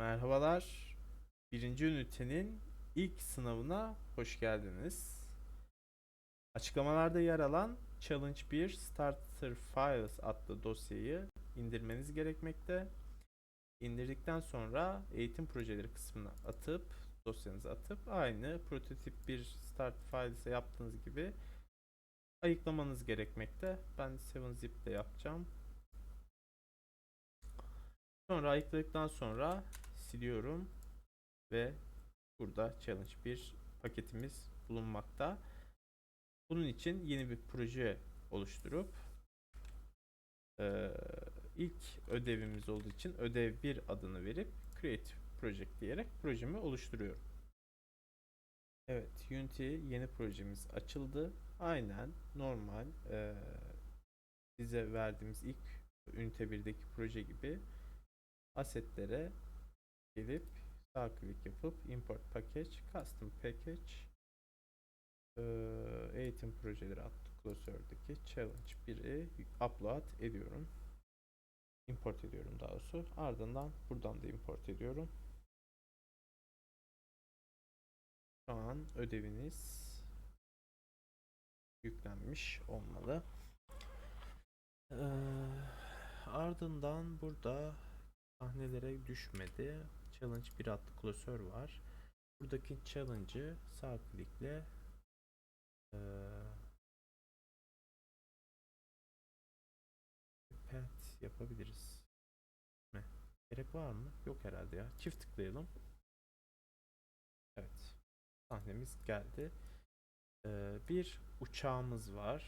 Merhabalar. Birinci ünitenin ilk sınavına hoş geldiniz. Açıklamalarda yer alan Challenge 1 Starter Files adlı dosyayı indirmeniz gerekmekte. İndirdikten sonra eğitim projeleri kısmına atıp dosyanızı atıp aynı prototip bir Start Files'e yaptığınız gibi ayıklamanız gerekmekte. Ben 7zip ile yapacağım. Sonra ayıkladıktan sonra siliyorum ve burada challenge bir paketimiz bulunmakta. Bunun için yeni bir proje oluşturup eee, ilk ödevimiz olduğu için ödev 1 adını verip create project diyerek projemi oluşturuyorum. Evet, Unity yeni projemiz açıldı. Aynen normal eee size verdiğimiz ilk ünite 1'deki proje gibi asetlere gelip sağ klik yapıp import package, custom package eee, eğitim projeleri adlı klasördeki challenge 1'i upload ediyorum. Import ediyorum daha doğrusu. Ardından buradan da import ediyorum. Şu an ödeviniz yüklenmiş olmalı. Eee, ardından burada sahnelere düşmedi. Challenge 1 adlı klasör var. Buradaki challenge'ı sağ klikle eee pet yapabiliriz. Mi? Gerek var mı? Yok herhalde ya. Çift tıklayalım. Evet. Sahnemiz geldi. Eee, bir uçağımız var.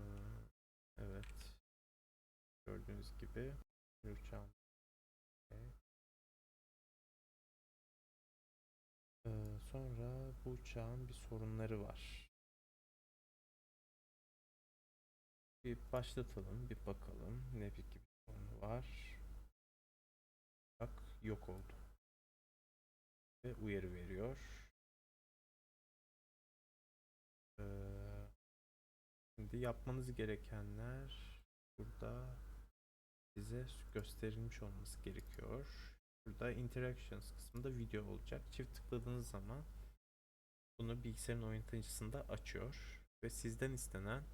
Eee, evet. Gördüğünüz gibi bir uçağım. Sonra bu uçağın bir sorunları var. Bir başlatalım, bir bakalım ne gibi bir sorunu var. Bak yok oldu. Ve uyarı veriyor. Ee, şimdi yapmanız gerekenler burada size gösterilmiş olması gerekiyor. Burada interactions kısmında video olacak. Çift tıkladığınız zaman bunu bilgisayarın oynatıcısında açıyor ve sizden istenen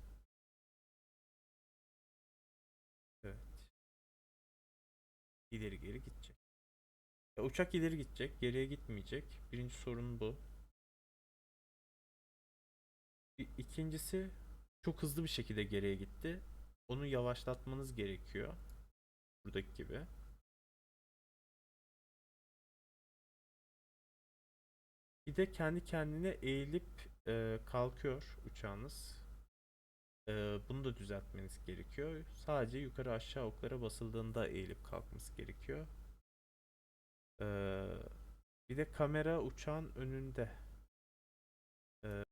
evet ileri geri gidecek. Ya uçak ileri gidecek, geriye gitmeyecek. Birinci sorun bu. İkincisi çok hızlı bir şekilde geriye gitti. Onu yavaşlatmanız gerekiyor. Buradaki gibi. Bir de kendi kendine eğilip e, kalkıyor uçağınız. E, bunu da düzeltmeniz gerekiyor. Sadece yukarı aşağı oklara basıldığında eğilip kalkması gerekiyor. E, bir de kamera uçağın önünde. E,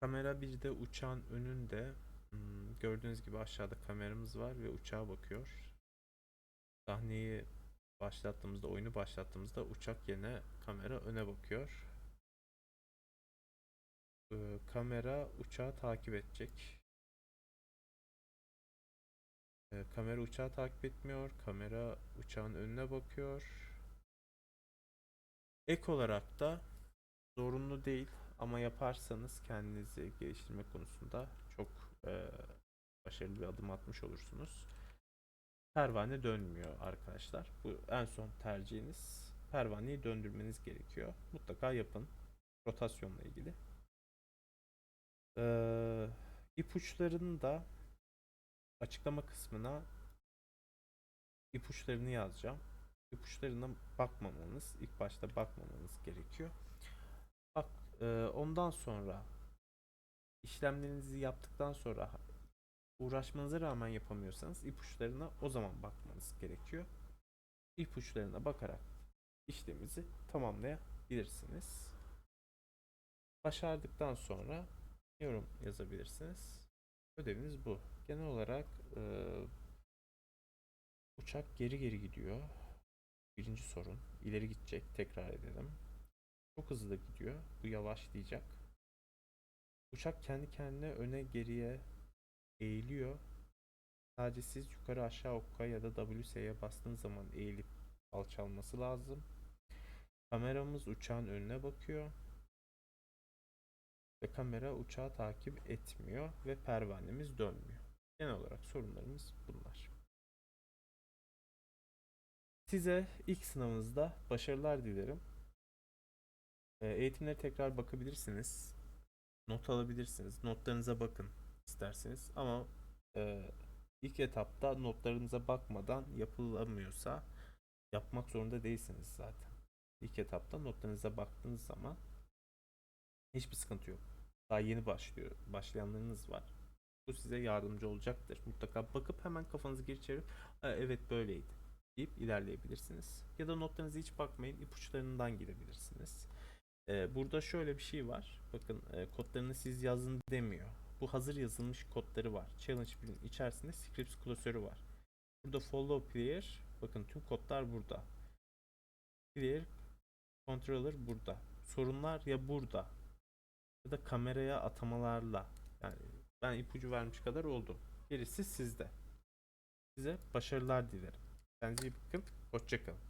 kamera bir de uçağın önünde. Hmm, gördüğünüz gibi aşağıda kameramız var ve uçağa bakıyor. Sahneyi başlattığımızda, oyunu başlattığımızda uçak yerine kamera öne bakıyor. Ee, kamera uçağı takip edecek. Ee, kamera uçağı takip etmiyor. Kamera uçağın önüne bakıyor. Ek olarak da zorunlu değil ama yaparsanız kendinizi geliştirme konusunda çok e, başarılı bir adım atmış olursunuz. Pervane dönmüyor arkadaşlar. Bu en son tercihiniz. Pervaneyi döndürmeniz gerekiyor. Mutlaka yapın. Rotasyonla ilgili. Ee, ipuçlarını da açıklama kısmına ipuçlarını yazacağım. İpuçlarına bakmamanız, ilk başta bakmamanız gerekiyor. Bak, e, ondan sonra işlemlerinizi yaptıktan sonra uğraşmanıza rağmen yapamıyorsanız ipuçlarına o zaman bakmanız gerekiyor. İpuçlarına bakarak işlemimizi tamamlayabilirsiniz. Başardıktan sonra yorum yazabilirsiniz. Ödeviniz bu. Genel olarak e, uçak geri geri gidiyor. Birinci sorun. İleri gidecek. Tekrar edelim. Çok hızlı gidiyor. Bu yavaşlayacak. Uçak kendi kendine öne geriye eğiliyor. Sadece siz yukarı aşağı okka ya da WS'ye bastığınız zaman eğilip alçalması lazım. Kameramız uçağın önüne bakıyor. Ve kamera uçağı takip etmiyor ve pervanemiz dönmüyor. Genel olarak sorunlarımız bunlar. Size ilk sınavınızda başarılar dilerim. Ee, Eğitimlere tekrar bakabilirsiniz. Not alabilirsiniz. Notlarınıza bakın isterseniz. Ama e, ilk etapta notlarınıza bakmadan yapılamıyorsa yapmak zorunda değilsiniz zaten. İlk etapta notlarınıza baktığınız zaman hiçbir sıkıntı yok. Daha yeni başlıyor. Başlayanlarınız var. Bu size yardımcı olacaktır. Mutlaka bakıp hemen kafanızı geri çevirip "Ha, evet böyleydi deyip ilerleyebilirsiniz. Ya da notlarınıza hiç bakmayın. ipuçlarından gidebilirsiniz. Ee, burada şöyle bir şey var. Bakın e, kodlarını siz yazın demiyor. Bu hazır yazılmış kodları var. Challenge 1'in içerisinde scripts klasörü var. Burada follow player. Bakın tüm kodlar burada. Player controller burada. Sorunlar ya burada ya da kameraya atamalarla. Yani ben ipucu vermiş kadar oldum. Gerisi sizde. Size başarılar dilerim. Kendinize iyi bakın. Hoşçakalın.